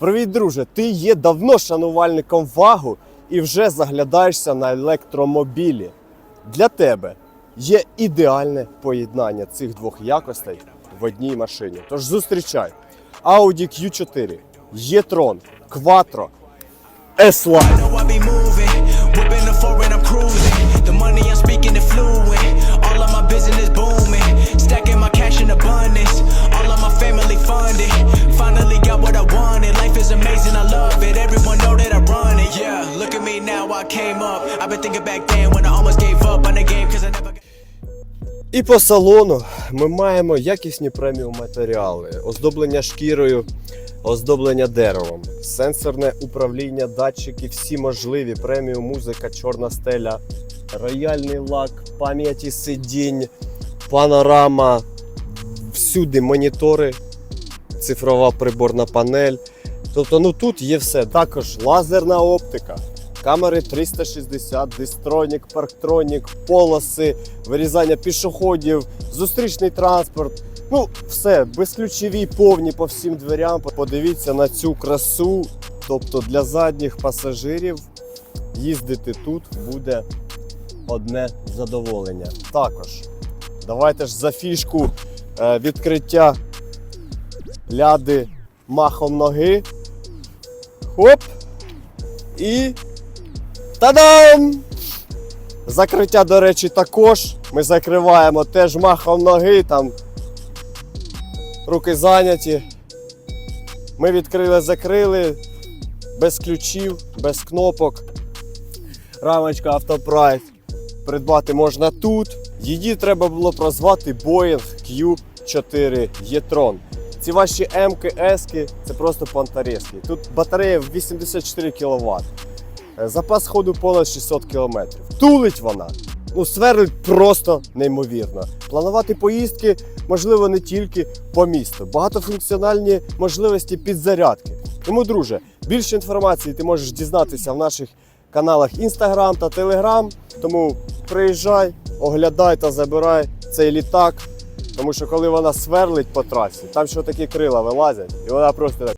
Привіт, друже! Ти є давно шанувальником вагу і вже заглядаєшся на електромобілі. Для тебе є ідеальне поєднання цих двох якостей в одній машині. Тож зустрічай Audi Q4, e-tron, Quattro, S-Line. Now, I came up. I've been thinking back then when I almost gave up on the game because I never. І по салону ми маємо якісні преміум матеріали, оздоблення шкірою, оздоблення деревом, сенсорне управління, датчики, всі можливі, преміум музика, чорна стеля, рояльний лак, пам'яті сидінь, панорама, всюди монітори, цифрова приборна панель. Тобто, ну тут є все. Також лазерна оптика. Камери 360, дистронік, парктронік, полоси, вирізання пішоходів, зустрічний транспорт. Ну, все, безключові, повні по всім дверям. Подивіться на цю красу. Тобто для задніх пасажирів їздити тут буде одне задоволення. Також давайте ж за фішку е, відкриття ляди махом ноги. Хоп! І Та-дам! Закриття, до речі, також. Ми закриваємо теж махом ноги, там руки зайняті. Ми відкрили, закрили, без ключів, без кнопок. Рамочка автопрайс придбати можна тут. Її треба було прозвати Boeing Q4 e-tron. Ці ваші М-ки, С-ки це просто понтарезки. Тут батарея в 84 кВт. Е, Запас ходу понад 600 км. Тулить вона. Ну, сверлить просто неймовірно. Планувати поїздки можливо не тільки по місту. Багатофункціональні можливості підзарядки. Тому, друже, більше інформації ти можеш дізнатися в наших каналах Instagram та Telegram. Тому приїжджай, оглядай та забирай цей літак. Тому що коли вона сверлить по трасі, там що такі крила вилазять, і вона просто так